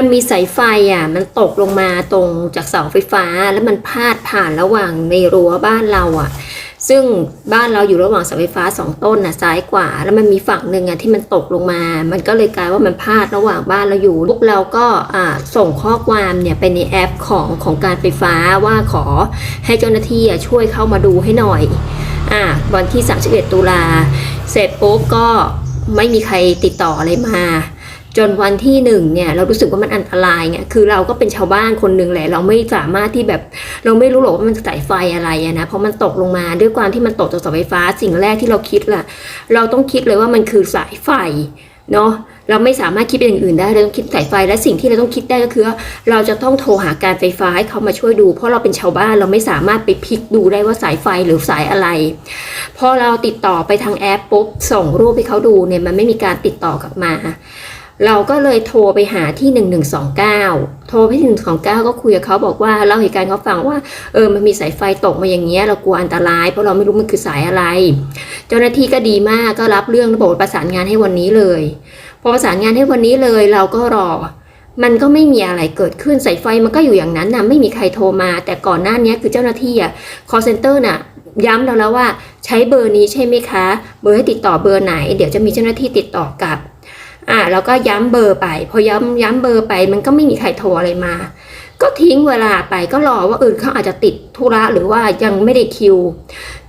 มันมีสายไฟอะ มันตกลงมาตรงจากเสาไฟฟ้าแล้วมันพาดผ่านระหว่างในรั้วบ้านเราอะ ซึ่งบ้านเราอยู่ระหว่างเสาไฟฟ้าสองต้นน่ะซ้ายกว่า แล้วมันมีฝั่งหนึ่งอะที่มันตกลงมา มันก็เลยกลายว่ามันพาดระหว่างบ้านเราอยู่พวกเราก็อ่าส่งข้อความเนี่ยไปในแอปของของการไฟฟ้าว่าขอให้เจ้าหน้าที่อะช่วยเข้ามาดูให้หน่อยอ่าวันที่31ตุลาเสร็จปุ๊บก็ไม่มีใครติดต่ออะไรมา จนวันที่หนึ่งเนี่ยเรารู้สึกว่ามันอันตรายเนี่ยคือเราก็เป็นชาวบ้านคนหนึ่งแหละ เราไม่สามารถที่แบบเราไม่รู้หรอกว่ามันสายไฟอะไรนะเพราะมันตกลงมาด้วยความที่มันตกจากเสาไฟฟ้าสิ่งแรกที่เราคิดล่ะ เราต้องคิดเลยว่ามันคือสายไฟเนาะเราไม่สามารถคิดเป็นอย่างอื่นได้เราต้องคิดสายไฟและสิ่งที่เราต้องคิดได้ก็คือว่าเราจะต้องโทรหาการไฟฟ้าให้เขามาช่วยดู เพราะเราเป็นชาวบ้านเราไม่สามารถไปพลิกดูได้ว่าสายไฟหรือสายอะไร พอเราติดต่อไปทางแอปปุ๊บส่งรูปให้เขาดูเนี่ยมันไม่มีการติดต่อกลับมา เราก็เลยโทรไปหาที่ 1129 โทรไปที่ 129 ก็คุยกับเขาบอกว่าเล่าเหตุการณ์เขาฟังว่าเออมันมีสายไฟตกมาอย่างเงี้ยเรากลัวอันตราย เพราะเราไม่รู้มันคือสายอะไร เจ้าหน้าที่ก็ดีมากก็รับเรื่องระบบประสานงานให้วันนี้เลยพอประสานงานให้วันนี้เลยเราก็รอ มันก็ไม่มีอะไรเกิดขึ้นสายไฟมันก็อยู่อย่างนั้นนะไม่มีใครโทรมา แต่ก่อนหน้านี้คือเจ้าหน้าที่อะ call center น่ะย้ำเราแล้วว่าใช้เบอร์นี้ใช่ไหมคะ เบอร์ให้ติดต่อเบอร์ไหน เดี๋ยวจะมีเจ้าหน้าที่ติดต่อกลับ อ่าแล้วก็ย้ำเบอร์ไป พอย้ำย้ำเบอร์ไป มันก็ไม่มีใครโทรอะไรมา ก็ทิ้งเวลาไปก็รอว่าอื่นเขาอาจจะติดธุระหรือว่ายังไม่ได้คิว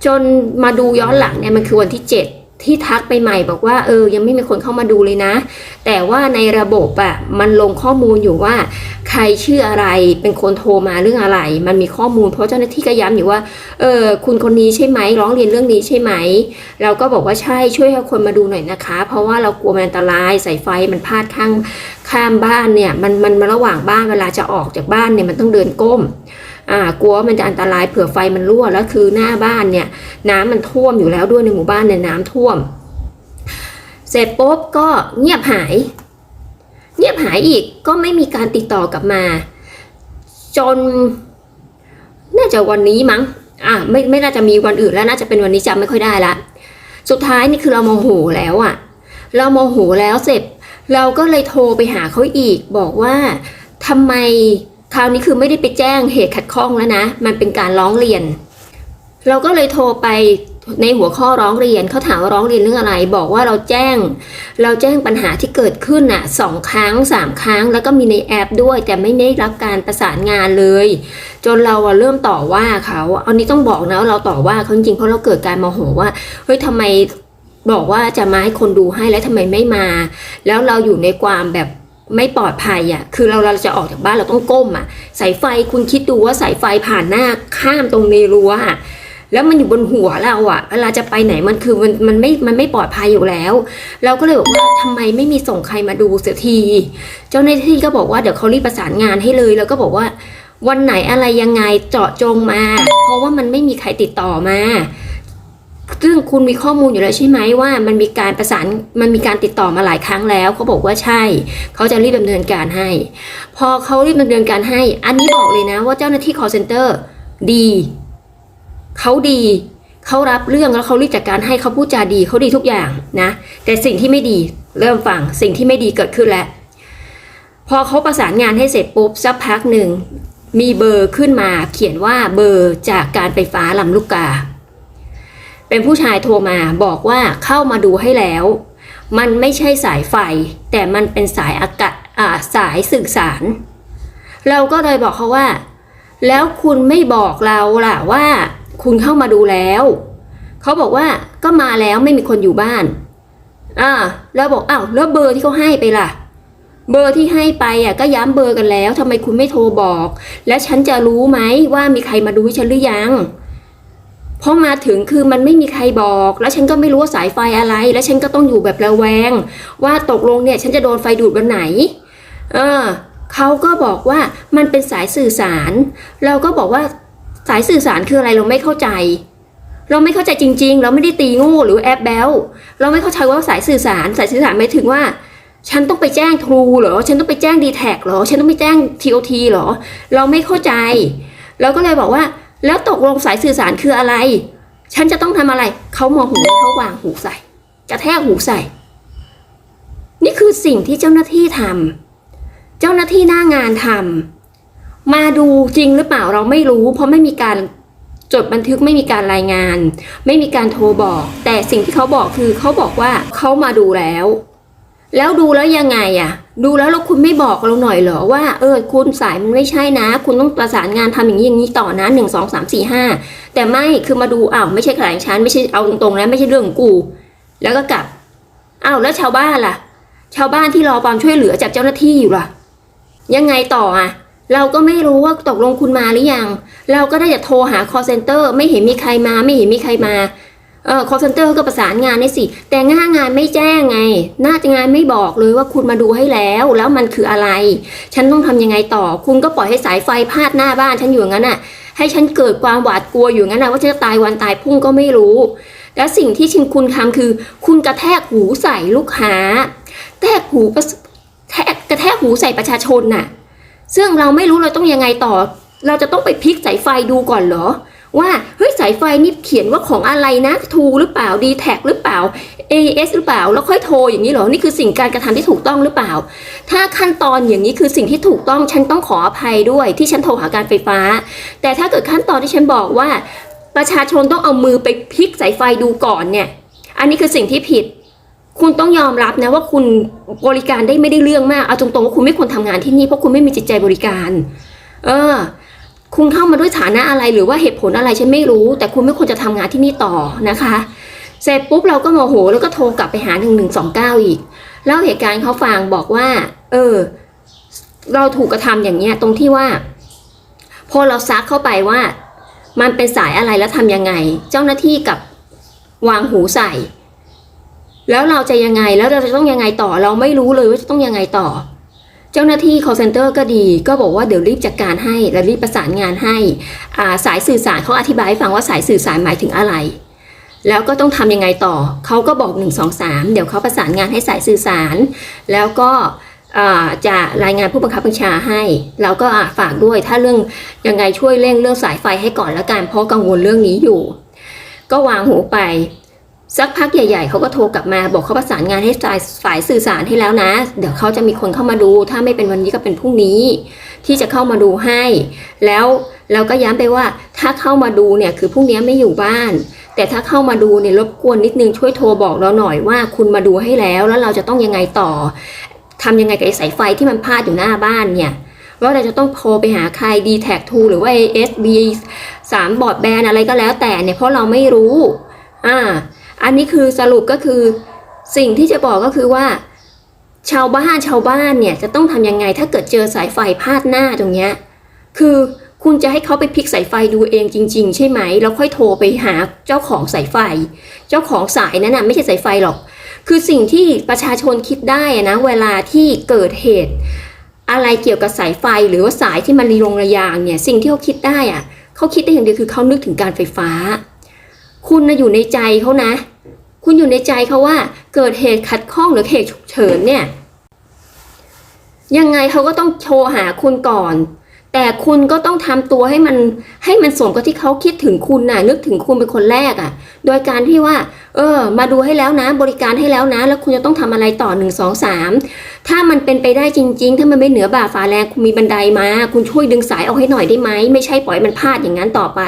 จนมาดูย้อนหลังเนี่ยมันคือวันที่ 7 ที่ทักไปใหม่บอกว่าเออยังไม่มีคนเข้ามาดูเลยนะ แต่ว่าในระบบอะ่ะมันลงข้อมูลอยู่ว่า ใครชื่ออะไรเป็นคนโทรมาเรื่องอะไร มันมีข้อมูลเพราะเจ้าหน้าที่ก็ย้ำอยู่ว่าเออคุณคนนี้ใช่ไหมร้องเรียนเรื่องนี้ใช่ไหม เราก็บอกว่าใช่ช่วยให้คนมาดูหน่อยนะคะ เพราะว่าเรากลัวมันอันตรายสายไฟมันพาดข้างข้ามบ้านเนี่ยมันมันมันระหว่างบ้านเวลาจะออกจากบ้านเนี่ยมันต้องเดินก้ม อ่ากลัวมันจะอันตรายเผื่อไฟมันรั่วแล้วคือหน้าบ้านเนี่ยน้ำมันท่วมอยู่แล้วด้วยในหมู่บ้านเนี่ยน้ำท่วม เสร็จปุ๊บก็เงียบหาย เงียบหายอีกก็ไม่มีการติดต่อกลับมา จน น่าจะวันนี้มั้งอะไม่ไม่น่าจะมีวันอื่นแล้วน่าจะเป็นวันนี้จำไม่ค่อยได้ละสุดท้ายนี่คือเราโมโหแล้วอะเราโมโหแล้วเสร็จ เราก็เลยโทรไปหาเขาอีกบอกว่าทำไม คราวนี้คือไม่ได้ไปแจ้งเหตุขัดข้องแล้วนะ มันเป็นการร้องเรียน เราก็เลยโทรไปในหัวข้อร้องเรียนเขาถามว่าร้องเรียนเรื่องอะไร บอกว่าเราแจ้ง เราแจ้งปัญหาที่เกิดขึ้นน่ะสองครั้งสามครั้ง แล้วก็มีในแอปด้วย แต่ไม่ได้รับการประสานงานเลย จนเราเริ่มต่อว่าเขาอันนี้ต้องบอกนะว่าเราต่อว่าเขาจริงเพราะเราเกิดการโมโหว่าเฮ้ยทำไมบอกว่าจะมาให้คนดูให้แล้วทำไมไม่มา แล้วเราอยู่ในความแบบ ไม่ปลอดภัยอะ คือเราเราจะออกจากบ้านเราต้องก้มอะ สายไฟคุณคิดดูว่าสายไฟผ่านหน้าข้ามตรงในรั้วอะแล้วมันอยู่บนหัวเราอะเวลาจะไปไหนมันคือมันมันไม่ มันไม่ปลอดภัยอยู่แล้ว เราก็เลยบอกว่าทำไมไม่มีส่งใครมาดูเสียที เจ้าหน้าที่ก็บอกว่าเดี๋ยวเขารีบประสานงานให้เลย แล้วก็บอกว่าวันไหนอะไรยังไงเจาะจงมา เพราะว่ามันไม่มีใครติดต่อมา ซึ่งคุณมีข้อมูลอยู่แล้วใช่ไหมว่า มันมีการประสานมันมีการติดต่อมาหลายครั้งแล้วเขาบอกว่าใช่ เขาจะรีบดำเนินการให้ พอเขารีบดำเนินการให้ อันนี้บอกเลยนะว่าเจ้าหน้าที่ call center ดีเขาดีเขารับเรื่องแล้วเขารีบจัดการให้เขาพูดจาดีเขาดีทุกอย่างนะ แต่สิ่งที่ไม่ดีเริ่มฟังสิ่งที่ไม่ดีเกิดขึ้นแล้ว พอเขาประสานงานให้เสร็จปุ๊บสักพักหนึ่งมีเบอร์ขึ้นมาเขียนว่าเบอร์จากการไฟฟ้าลำลูกกา เป็นผู้ชายโทรมาบอกว่าเข้ามาดูให้แล้ว มันไม่ใช่สายไฟ แต่มันเป็นสายอากาศอ่าสายสื่อสาร เราก็เลยบอกเขาว่า แล้วคุณไม่บอกเราล่ะว่า คุณเข้ามาดูแล้วเขาบอกว่าก็มาแล้วไม่มีคนอยู่บ้านอ่าแล้วบอกอ้าวแล้วเบอร์ที่เขาให้ไปล่ะ เบอร์ที่ให้ไปอะก็ย้ำเบอร์กันแล้วทำไมคุณไม่โทรบอก และฉันจะรู้ไหมว่ามีใครมาดูให้ฉันหรือยัง พราะมาถึงคือมันไม่มีใครบอก แล้วฉันก็ไม่รู้ว่าสายไฟอะไร แล้วฉันก็ต้องอยู่แบบระแวง ว่าตกลงเนี่ยฉันจะโดนไฟดูดวันไหน เออเขาก็บอกว่ามันเป็นสายสื่อสาร เราก็บอกว่าสายสื่อสารคืออะไรเราไม่เข้าใจ เราไม่เข้าใจจริง ๆ เราไม่ได้ตีงูหรือแอปแบลเราไม่เข้าใจว่าสายสื่อสาร สายสื่อสารหมายถึงว่า ฉันต้องไปแจ้งทรูเหรอ ฉันต้องไปแจ้งดีแท็เหรอ ฉันต้องไปแจ้งทีโอทีเหรอ เราไม่เข้าใจ เราก็เลยบอกว่า แล้วตกลงสายสื่อสารคืออะไร ฉันจะต้องทำอะไร เขามองหูแล้วเขาวางหูใส่ กระแทกหูใส่ นี่คือสิ่งที่เจ้าหน้าที่ทำเจ้าหน้าที่หน้างานทำมาดูจริงหรือเปล่าเราไม่รู้ เพราะไม่มีการจดบันทึกไม่มีการรายงาน ไม่มีการโทรบอก แต่สิ่งที่เขาบอกคือเขาบอกว่าเขามาดูแล้ว แล้วดูแล้วยังไงอะดูแล้วแล้วคุณไม่บอกเราหน่อยเหรอว่า เออคุณสายมันไม่ใช่นะ คุณต้องประสานงานทำอย่างนี้อย่างนี้ต่อนะหนึ่งสองสามสี่ห้าแต่ไม่คือมาดูอ้าวไม่ใช่ขลายฉันไม่ใช่เอาตรงๆนะไม่ใช่เรื่องของกู แล้วก็กลับอ้าวแล้วชาวบ้านล่ะ ชาวบ้านที่รอความช่วยเหลือจากเจ้าหน้าที่อยู่ล่ะ ยังไงต่ออะเราก็ไม่รู้ว่าตกลงคุณมาหรือยัง เราก็ได้แต่โทรหา call center ไม่เห็นมีใครมา ไม่เห็นมีใครมา เออ call center ก็ประสานงานให้สิ แต่ง่างานไม่แจ้งไง หน้าจะงานไม่บอกเลยว่าคุณมาดูให้แล้ว แล้วมันคืออะไร ฉันต้องทำยังไงต่อ คุณก็ปล่อยให้สายไฟพาดหน้าบ้านฉันอยู่งั้นอะ ให้ฉันเกิดความหวาดกลัวอยู่งั้นนะว่าฉันจะตายวันตายพรุ่งก็ไม่รู้ แล้วสิ่งที่ชิงคุณทำคือ คุณกระแทกหูใส่ลูกค้า แทกหูแทกกระแทกหูใส่ประชาชนน่ะ ซึ่งเราไม่รู้เราต้องยังไงต่อ เราจะต้องไปพลิกสายไฟดูก่อนเหรอ ว่าเฮ้ยสายไฟนี่เขียนว่าของอะไรนะทูหรือเปล่าดีแท็หรือเปล่า AS หรือเปล่า แล้วค่อยโทรอย่างนี้เหรอ นี่คือสิ่งการกระทำที่ถูกต้องหรือเปล่า ถ้าขั้นตอนอย่างนี้คือสิ่งที่ถูกต้องฉันต้องขออภัยด้วยที่ฉันโทรหาการไฟฟ้า แต่ถ้าเกิดขั้นตอนที่ฉันบอกว่า ประชาชนต้องเอามือไปพลิกสายไฟดูก่อนเนี่ย อันนี้คือสิ่งที่ผิด คุณต้องยอมรับนะว่าคุณบริการได้ไม่ได้เรื่องมากเอาตรงๆว่าคุณไม่ควรทำงานที่นี่เพราะคุณไม่มีจิตใจบริการ เออ คุณเข้ามาด้วยฐานะอะไรหรือว่าเหตุผลอะไรฉันไม่รู้ แต่คุณไม่ควรจะทำงานที่นี่ต่อนะคะ เสร็จปุ๊บเราก็โมโหแล้วก็โทรกลับไปหาหนึ่งหนึ่งสองเก้าอีกเล่าเหตุการณ์เขาฟังบอกว่า เออ เราถูกกระทำอย่างเนี้ยตรงที่ว่า พอเราซักเข้าไปว่า มันเป็นสายอะไรแล้วทำยังไง เจ้าหน้าที่กับวางหูใส่ แล้วเราจะยังไงแล้วเราจะต้องยังไงต่อ เราไม่รู้เลยว่าจะต้องยังไงต่อ เจ้าหน้าที่ call center ก็ดี ก็บอกว่าเดี๋ยวรีบจัดการให้และรีบประสานงานให้าสายสื่อสารเขาอธิบายให้ฟังว่าสายสื่อสารหมายถึงอะไร แล้วก็ต้องทำยังไงต่อ เขาก็บอก 1 2 3 เดี๋ยวเขาประสานงานให้สายสื่อสาร แล้วก็จะรายงานผู้บังคับบัญชาให้แล้วก็ฝากด้วยถ้าเรื่องยังไงช่วยเร่งเรื่องสายไฟให้ก่อนละกันเพราะกังวลเรื่องนี้อยู่ ก็วางหูไป สักพักใหญ่ ๆ เขาก็โทรกลับมาบอกเขาประสานงานให้ฝ่ายฝ่ายสื่อสารให้แล้วนะ เดี๋ยวเขาจะมีคนเข้ามาดู ถ้าไม่เป็นวันนี้ก็เป็นพรุ่งนี้ ที่จะเข้ามาดูให้ แล้วเราก็ย้ำไปว่าถ้าเข้ามาดูเนี่ยคือพรุ่งนี้ไม่อยู่บ้าน แต่ถ้าเข้ามาดูเนี่ยรบกวนนิดนึงช่วยโทรบอกเราหน่อยว่าคุณมาดูให้แล้ว แล้วเราจะต้องยังไงต่อทำยังไงกับสายไฟที่มันพาดอยู่หน้าบ้านเนี่ยว่าเราจะต้องโทรไปหาใคร d t แท็2หรือว่า ASB 3บอร์ดแบนอะไรก็แล้วแต่เนี่ยเพราะเราไม่รู้อ่า อันนี้คือสรุปก็คือสิ่งที่จะบอกก็คือว่า ชาวบ้านชาวบ้านเนี่ยจะต้องทำยังไงถ้าเกิดเจอสายไฟพาดหน้าตรงเนี้ยคือคุณจะให้เขาไปพลิกสายไฟดูเองจริง ๆ ใช่ไหมแล้วค่อยโทรไปหาเจ้าของสายไฟ เจ้าของสายนั้นน่ะไม่ใช่สายไฟหรอก คือสิ่งที่ประชาชนคิดได้นะเวลาที่เกิดเหตุ อะไรเกี่ยวกับสายไฟหรือว่าสายที่มันรีลงระยางเนี่ยสิ่งที่เขาคิดได้อะเขาคิดได้อย่างเดียวคือเขานึกถึงการไฟฟ้า คุณนะอยู่ในใจเขานะ คุณอยู่ในใจเขาว่าเกิดเหตุขัดข้องหรือเหตุฉุกเฉินเนี่ยยังไงเขาก็ต้องโทรหาคุณก่อน แต่คุณก็ต้องทำตัวให้มันให้มันสมกับที่เขาคิดถึงคุณน่ะ นึกถึงคุณเป็นคนแรกอะ่ะ โดยการที่ว่า เออ มาดูให้แล้วนะ บริการให้แล้วนะ แล้วคุณจะต้องทำอะไรต่อหนึ่งสองสามถ้ามันเป็นไปได้จริง ๆ ถ้ามันไม่เหนือบ่าฝาแรงคุณมีบันไดมา คุณช่วยดึงสายเอาให้หน่อยได้ไหมไม่ใช่ปล่อยมันพลาดอย่างนั้นต่อไป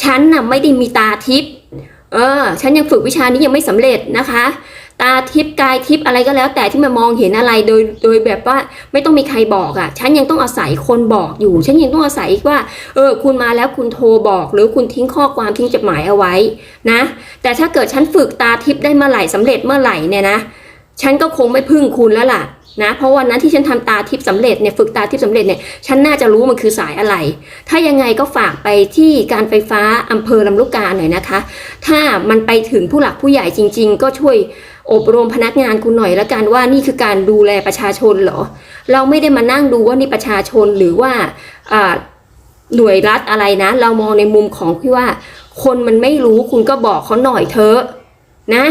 ฉันน่ะไม่ได้มีตาทิพย์ เออ ฉันยังฝึกวิชานี้ยังไม่สำเร็จนะคะ ตาทิพย์กายทิพย์อะไรก็แล้ว แต่ที่มามองเห็นอะไรโดยโดยแบบว่าไม่ต้องมีใครบอกอะ่ะ ฉันยังต้องอาศัยคนบอกอยู่ ฉันยังต้องอาศัยว่า เออ คุณมาแล้วคุณโทรบอก หรือคุณทิ้งข้อความทิ้งจดหมายเอาไว้นะ แต่ถ้าเกิดฉันฝึกตาทิพย์ได้เมื่อไหร่สำเร็จเมื่อไหร่เนี่ยนะ ฉันก็คงไม่พึ่งคุณแล้วล่ะ นะเพราะวันนั้นที่ฉันทำตาทิพย์สำเร็จเนี่ยฝึกตาทิพย์สำเร็จเนี่ยฉันน่าจะรู้มันคือสายอะไร ถ้ายังไงก็ฝากไปที่การไฟฟ้าอำเภอลำลูกกาหน่อยนะคะ ถ้ามันไปถึงผู้หลักผู้ใหญ่จริง ๆ ก็ช่วยอบรมพนักงานคุณหน่อยละกันว่านี่คือการดูแลประชาชนเหรอ เราไม่ได้มานั่งดูว่านี่ประชาชนหรือว่าอ่าหน่วยรัฐอะไรนะ เรามองในมุมของที่ว่า คนมันไม่รู้คุณก็บอกเขาหน่อยเถอะนะ